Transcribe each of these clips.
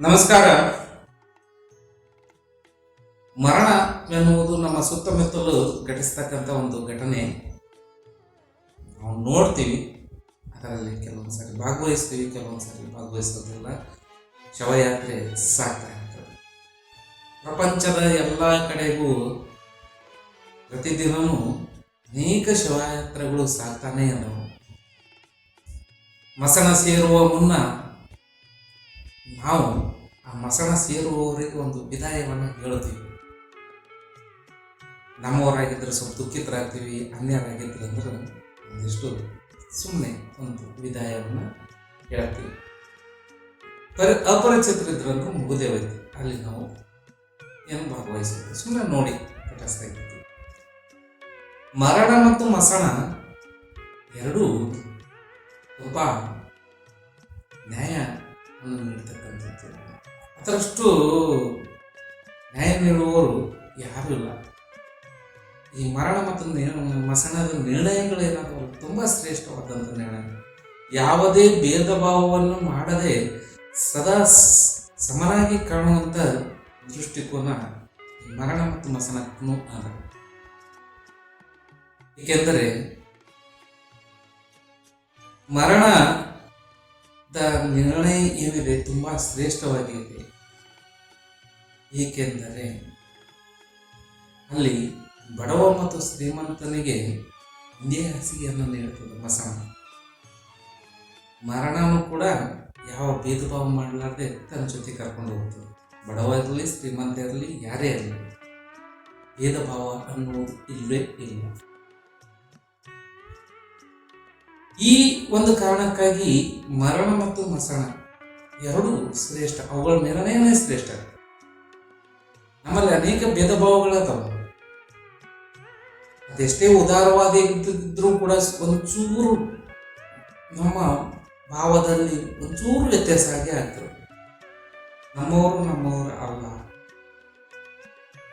ನಮಸ್ಕಾರ. ಮರಣ ಎನ್ನುವುದು ನಮ್ಮ ಸುತ್ತಮುತ್ತಲು ಘಟಿಸ್ತಕ್ಕಂಥ ಒಂದು ಘಟನೆ. ನಾವು ನೋಡ್ತೀವಿ. ಅದರಲ್ಲಿ ಕೆಲವೊಂದು ಸಾರಿ ಭಾಗವಹಿಸ್ತೀವಿ ಕೆಲವೊಂದು ಸಾರಿ ಭಾಗವಹಿಸೋದಿಲ್ಲ. ಶವಯಾತ್ರೆ ಸಾಗ್ತಾ ಇರ್ತದೆ. ಪ್ರಪಂಚದ ಎಲ್ಲ ಕಡೆಗೂ ಪ್ರತಿದಿನವೂ ಅನೇಕ ಶವಯಾತ್ರೆಗಳು ಸಾಕ್ತಾನೆ ಅದವು ಮಸಣ ಸೇರುವ ಮುನ್ನ ನಾವು ಆ ಮಸಣ ಸೇರುವವರಿಗೆ ಒಂದು ವಿದಾಯವನ್ನು ಹೇಳ್ತೀವಿ ನಮ್ಮವರಾಗಿದ್ದರೆ ಸ್ವಲ್ಪ ದುಃಖಿತರಾಗ್ತೀವಿ, ಅನ್ಯರಾಗಿದ್ದರೆ ಅಂದ್ರೆ ಒಂದಿಷ್ಟು ಸುಮ್ಮನೆ ಒಂದು ವಿದಾಯವನ್ನು ಹೇಳ್ತೀವಿ ಪರಿ ಅಪರಿಚಿತರಿದ್ರಂದ್ರೆ ಮುಗುದೇ ಹೋಯ್ತು. ಅಲ್ಲಿ ನಾವು ಏನು ಭಾಗವಹಿಸ್ತೀವಿ ಸುಮ್ಮನೆ ನೋಡಿ ತಟಸ್ಥ ಮರಣ ಮತ್ತು ಮಸಣ ಎರಡೂ ಒಬ್ಬ ನ್ಯಾಯವನ್ನು ನೀಡ್ತಕ್ಕಂಥದ್ದು ಅದರಷ್ಟು ನ್ಯಾಯ ನೀಡುವವರು ಯಾರೂ ಇಲ್ಲ. ಈ ಮರಣ ಮತ್ತು ಮಸಣದ ನಿರ್ಣಯಗಳು ಏನಾದವು ತುಂಬ ಶ್ರೇಷ್ಠವಾದಂಥ ನಿರ್ಣಯ. ಯಾವುದೇ ಭೇದ ಭಾವವನ್ನು ಮಾಡದೆ ಸದಾ ಸಮನಾಗಿ ಕಾಣುವಂಥ ದೃಷ್ಟಿಕೋನ ಮರಣ ಮತ್ತು ಮಸಣಕ್ಕೂ ಅದ. ಏಕೆಂದರೆ ಮರಣದ ನಿರ್ಣಯ ಏನಿದೆ ತುಂಬ ಶ್ರೇಷ್ಠವಾಗಿದೆ ಏಕೆಂದರೆ ಅಲ್ಲಿ ಬಡವ ಮತ್ತು ಶ್ರೀಮಂತನಿಗೆ ಒಂದೇ ಹಾಸಿಗೆಯನ್ನು ನೀಡುತ್ತದೆ ಮಸಣ ಮರಣನು ಕೂಡ ಯಾವ ಭೇದ ಭಾವ ಮಾಡಲಾರ್ದೆ ತನ್ನ ಜೊತೆ ಕರ್ಕೊಂಡು ಹೋಗ್ತದೆ. ಬಡವ ಇರಲಿ, ಶ್ರೀಮಂತ ಇರಲಿ, ಯಾರೇ ಇರಲಿ ಭೇದ ಭಾವ ಅನ್ನುವುದು ಇಲ್ಲವೇ ಇಲ್ಲ. ಈ ಒಂದು ಕಾರಣಕ್ಕಾಗಿ ಮರಣ ಮತ್ತು ಮಸಣ ಎರಡೂ ಶ್ರೇಷ್ಠ. ಅವುಗಳ ನಿರ್ಣಯನೇ ಶ್ರೇಷ್ಠ ನಮ್ಮಲ್ಲಿ ಅನೇಕ ಭೇದ ಭಾವಗಳದಾವ ಅದೆಷ್ಟೇ ಉದಾರವಾದ ಇದ್ದರೂ ಕೂಡ ಒಂಚೂರು ನಮ್ಮ ಭಾವದಲ್ಲಿ ಒಂಚೂರು ವ್ಯತ್ಯಾಸ ಆಗಿ ಆಗ್ತದೆ ನಮ್ಮವರು ನಮ್ಮವರು ಅಲ್ಲ.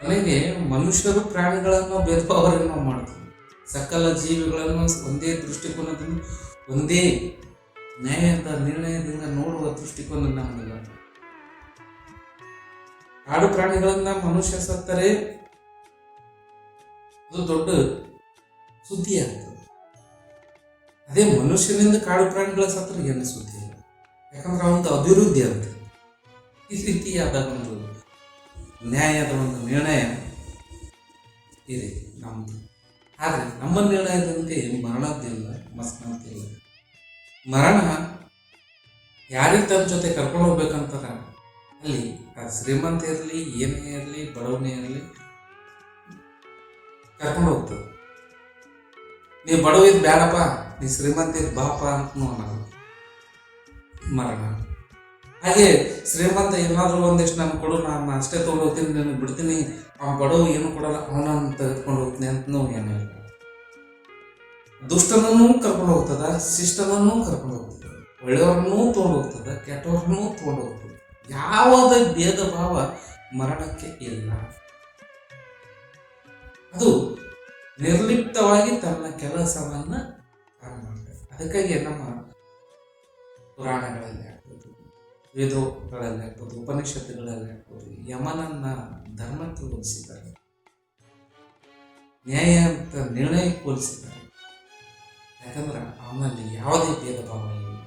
ನನಗೆ ಮನುಷ್ಯರು ಪ್ರಾಣಿಗಳನ್ನು ಭೇದ ಭಾವವನ್ನು ಮಾಡ್ತೀವಿ ಸಕಲ ಜೀವಿಗಳನ್ನು ಒಂದೇ ದೃಷ್ಟಿಕೋನದಿಂದ, ಒಂದೇ ನ್ಯಾಯದ ನಿರ್ಣಯದಿಂದ ನೋಡುವ ದೃಷ್ಟಿಕೋನ ನಮ್ಮದಿಲ್ಲ. ಕಾಡು ಪ್ರಾಣಿಗಳನ್ನ ಮನುಷ್ಯ ಸತ್ತರೆ ಅದು ದೊಡ್ಡ ಸುದ್ದಿ ಆಗ್ತದೆ. ಅದೇ ಮನುಷ್ಯನಿಂದ ಕಾಡು ಪ್ರಾಣಿಗಳ ಸತ್ತರೆ ಏನು ಸುದ್ದಿ ಇಲ್ಲ. ಯಾಕಂದ್ರೆ ಅವನದು ಅಭಿವೃದ್ಧಿ ಅಂತ. ಈ ರೀತಿಯಾದ ಒಂದು ನ್ಯಾಯದ ಒಂದು ನಿರ್ಣಯ ಇದೆ ನಮ್ಮದು ಆದರೆ ನಮ್ಮ ನಿರ್ಣಯದಂತೆ ಮರಣದ್ದಿಲ್ಲ ಮಸ್ನದ್ದಿಲ್ಲ ಮರಣ ಯಾರಿಗೆ ತನ್ನ ಜೊತೆ ಕರ್ಕೊಂಡು ಹೋಗ್ಬೇಕಂತಾರ? ಅಲ್ಲಿ ಶ್ರೀಮಂತ ಇರಲಿ, ಏನೇ ಇರಲಿ, ಬಡವನೇ ಇರಲಿ, ಕರ್ಕೊಂಡು ಹೋಗ್ತದೆ. ನೀವು ಬಡವಿದ್ ಬೇಡಪ್ಪ ನೀ ಶ್ರೀಮಂತ ಇದ್ ಬಾಪ ಅಂತ ಮರಣ. ಹಾಗೆ ಶ್ರೀಮಂತ ಏನಾದರೂ ಒಂದಿಷ್ಟು ನಾನು ಕೊಡು, ನಾನು ಅಷ್ಟೇ ತೊಗೊಂಡು ಹೋಗ್ತೀನಿ ನಾನು ಬಿಡ್ತೀನಿ. ಅವ್ನು ಬಡವ ಏನು ಕೊಡಲ್ಲ ಅವನನ್ನು ತೆಗೆದುಕೊಂಡು ಹೋಗ್ತೀನಿ ಅಂತ ಏನು ದುಷ್ಟನೂ ಕರ್ಕೊಂಡು ಹೋಗ್ತದ, ಶಿಷ್ಟನನ್ನು ಕರ್ಕೊಂಡು ಹೋಗ್ತದೆ, ಒಳ್ಳೆಯವ್ರನ್ನೂ ತೊಗೊಂಡು ಹೋಗ್ತದ, ಕೆಟ್ಟವ್ರನ್ನೂ ತೊಗೊಂಡು ಹೋಗ್ತದೆ. ಯಾವುದೇ ಭೇದ ಭಾವ ಮರಣಕ್ಕೆ ಇಲ್ಲ. ಅದು ನಿರ್ಲಿಪ್ತವಾಗಿ ತನ್ನ ಕೆಲಸವನ್ನ ತಾನು ಮಾಡ್ತಾರೆ ಅದಕ್ಕಾಗಿ ನಮ್ಮ ಪುರಾಣಗಳಲ್ಲಿ ಆಗ್ಬೋದು ವೇದಗಳಲ್ಲಿ ಆಗ್ಬೋದು ಉಪನಿಷತ್ತುಗಳಲ್ಲಿ ಆಗ್ಬೋದು, ಯಮನನ್ನ ಧರ್ಮಕ್ಕೆ ಹೋಲಿಸಿದ್ದಾರೆ. ನ್ಯಾಯ ಅಂತ ನಿರ್ಣಯಕ್ಕೆ ಹೋಲಿಸಿದ್ದಾರೆ. ಯಾಕಂದ್ರೆ ಅವನಲ್ಲಿ ಯಾವುದೇ ಭೇದ ಭಾವ ಇಲ್ಲ.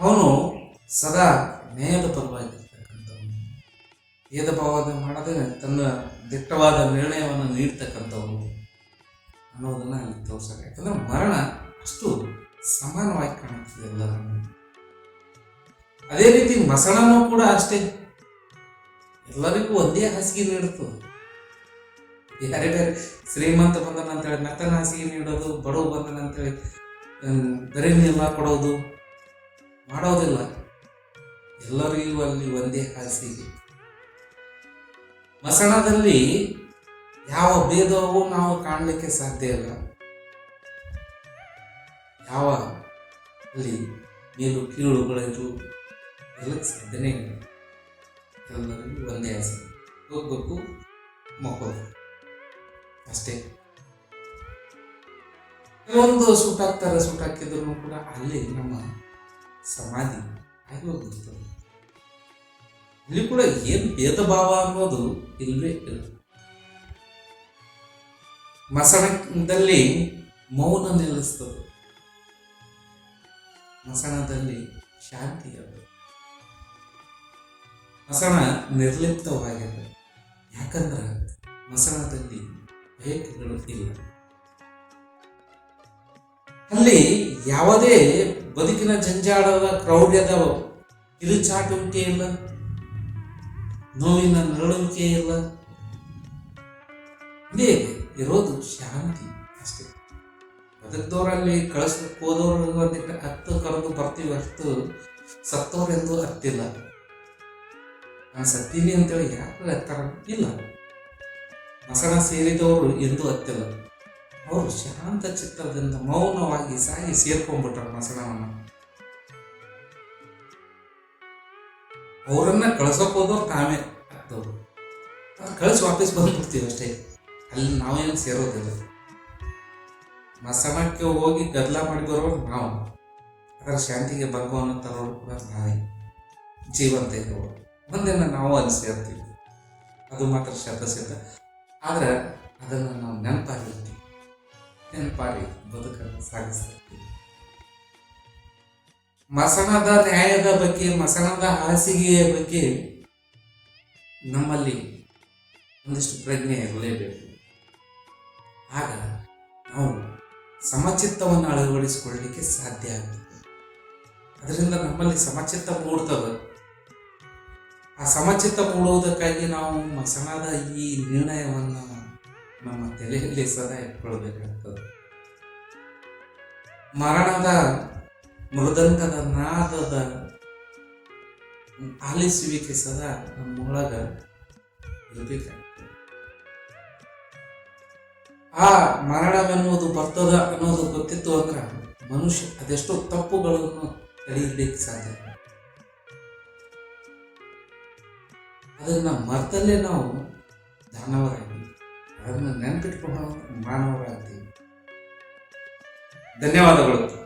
ಅವನು ಸದಾ ನ್ಯಾಯದ ಪರವಾಗಿರ್ತಕ್ಕಂಥವನು. ಭೇದ ಭಾವದ ಮಾಡದೆ ತನ್ನ ದಿಟ್ಟವಾದ ನಿರ್ಣಯವನ್ನು ನೀಡ್ತಕ್ಕಂಥವನು ಅನ್ನೋದನ್ನ ಅಲ್ಲಿ ತೋರಿಸ್ತಾರೆ. ಯಾಕಂದ್ರೆ ಮರಣ ಅಷ್ಟು ಸಮಾನವಾಗಿ ಕಾಣುತ್ತದೆ ಎಲ್ಲರನ್ನು. ಅದೇ ರೀತಿ ಮಸಣನೂ ಕೂಡ ಅಷ್ಟೇ. ಎಲ್ಲರಿಗೂ ಒಂದೇ ಹಾಸಿಗೆ ನೀಡಿತು ಯಾರೇ ಬೇರೆ ಶ್ರೀಮಂತ ಬಂದನ ಅಂತೇಳಿ ಮೆತ್ತನ ಹಾಸಿಗೆ ನೀಡೋದು, ಬಡವ ಬಂದನ ಅಂತೇಳಿ ಬರೀ ಕೊಡೋದು, ಮಾಡೋದಿಲ್ಲ. ಎಲ್ಲರಿಗೂ ಅಲ್ಲಿ ಒಂದೇ ಹಾಸಿಗೆ. ಮಸಣದಲ್ಲಿ ಯಾವ ಭೇದವೂ ನಾವು ಕಾಣಲಿಕ್ಕೆ ಸಾಧ್ಯ ಇಲ್ಲ. ಯಾವ ಅಲ್ಲಿ ಮೇಲು ಕೀಳುಗಳಿರು ಎಲ್ಲಕ್ಕೆ ಸಾಧ್ಯನೇ ಇಲ್ಲ ಎಲ್ಲರಿಗೂ ಒಂದೇ ಆಸೆ ಹೋಗ್ಬೇಕು ಮಕ್ಕಳು ಅಷ್ಟೇ ಕೆಲವೊಂದು ಸೂಟ್ ಹಾಕ್ತಾರೆ ಸೂಟ್ ಹಾಕಿದ್ರು ಕೂಡ ಅಲ್ಲಿ ನಮ್ಮ ಸಮಾಧಿ ಆಗಿ ಹೋಗಿರ್ತದೆ ಇಲ್ಲಿ ಕೂಡ ಏನು ಭೇದ ಭಾವ ಅನ್ನೋದು ಇಲ್ಲವೇ ಇಲ್ಲ ಮಸಣದಲ್ಲಿ ಮೌನ ನಿಲ್ಲಿಸ್ತದೆ ಮಸಣದಲ್ಲಿ ಶಾಂತಿ ಅದು ಮಸಣ ನಿರ್ಲಿಪ್ತವಾಗಿದೆ ಯಾಕಂದ್ರೆ ಮಸಣದಲ್ಲಿ ಭಯಗಳು ಇಲ್ಲ. ಅಲ್ಲಿ ಯಾವುದೇ ಬದುಕಿನ ಜಂಜಾಡದ ಕ್ರೌಢ್ಯದ ಕಿರುಚಾಟುವಿಕೆ ಇಲ್ಲ, ನೋವಿನ ನರಳುವಿಕೆ ಇಲ್ಲ. ಇಲ್ಲಿ ಇರೋದು ಶಾಂತಿ ಅಷ್ಟೇ. ಬದುಕಿದವರಲ್ಲಿ ಕಳಿಸ್ಬೇಕು ಹೋದವ್ರು ಒಂದಿಟ್ಟು ಹತ್ತು ಕರೆದು ಬರ್ತೀವಿ ಅಷ್ಟು ಸತ್ತವ್ರೆಂದು ಹತ್ತಿಲ್ಲ ನಾನು ಅಂತೇಳಿ ಯಾಕೆ ಹತ್ತಾರ ಇಲ್ಲ. ಮಸಣ ಸೇರಿದವರು ಎಂದು ಹತ್ತಿಲ್ಲ ಅವರು ಶಾಂತ ಚಿತ್ತದಿಂದ ಮೌನವಾಗಿ ಸಾಗಿ ಸೇರ್ಕೊಂಡ್ಬಿಟ್ರು ಮಸಣವನ್ನ ಅವರನ್ನ ಕಳ್ಸೋಕ್ ಹೋದವ್ರು ನಾವೇ ಆಗ್ತವ್ರು ಕಳಿಸಿ ವಾಪಸ್ ಬಂದ್ಬಿಡ್ತೀವಿ ಅಷ್ಟೇ. ಅಲ್ಲಿ ನಾವೇನು ಸೇರೋದಿಲ್ಲ. ಮಸಣಕ್ಕೆ ಹೋಗಿ ಗದ್ದಲ ಮಾಡಿ ಬರೋರು ನಾವು. ಅದರ ಶಾಂತಿಗೆ ಭಂಗವನ್ನು ತರೋರು ಕೂಡ ನಾವೇ ಜೀವಂತ ಇರೋರು. ಒಂದಿನ ನಾವು ಅಲ್ಲಿ ಸೇರ್ತೀವಿ. ಅದು ಮಾತ್ರ ಶತಸಿದ್ಧ ಆದರೆ ಅದನ್ನು ನಾವು ನೆನಪಾಗಿರ್ತೀವಿ. ನೆನಪಾಗಿ ಬದುಕನ್ನು ಸಾಗಿಸ್ತೀವಿ. ಮಸಣದ ನ್ಯಾಯದ ಬಗ್ಗೆ ಮಸಣದ ಹಾಸಿಗೆಯ ಬಗ್ಗೆ ನಮ್ಮಲ್ಲಿ ಒಂದಿಷ್ಟು ಪ್ರಜ್ಞೆ ಇರಲೇಬೇಕು. ಆಗ ನಾವು ಸಮಚಿತ್ತವನ್ನು ಅಳವಡಿಸಿಕೊಳ್ಳಲಿಕ್ಕೆ ಸಾಧ್ಯ ಆಗ್ತದೆ. ಅದರಿಂದ ನಮ್ಮಲ್ಲಿ ಸಮಚಿತ್ತ ಮೂಡ್ತದೆ ಆ ಸಮಚಿತ್ತ ಕೊಡುವುದಕ್ಕಾಗಿ ನಾವು ಮಸಣದ ಈ ನಿರ್ಣಯವನ್ನು ನಮ್ಮ ತಲೆಯಲ್ಲಿ ಸದಾ ಇಟ್ಕೊಳ್ಬೇಕಾಗ್ತದೆ. ಮರಣದ ಮೃದಂಗದ ನಾದದ ಆಲಿಸುವಿಕೆ ಸದಾ ನಮ್ಮೊಳಗ ಇರಬೇಕಾಗ್ತದೆ. ಆ ಮರಣವೆನ್ನುವುದು ಬರ್ತದ ಅನ್ನೋದು ಗೊತ್ತಿತ್ತು ಅಂದ್ರೆ ಮನುಷ್ಯ ಅದೆಷ್ಟೋ ತಪ್ಪುಗಳನ್ನು ತಡೆಯಲಿಕ್ಕೆ ಸಾಧ್ಯ. ಅದನ್ನ ಮರ್ತಲ್ಲೇ ನಾವು ದಾನವರಾಗಿ ಅದನ್ನು ನೆನಪಿಟ್ಕೊಂಡು ಮಾನವರಾಗ್ತೀವಿ ಧನ್ಯವಾದಗಳು.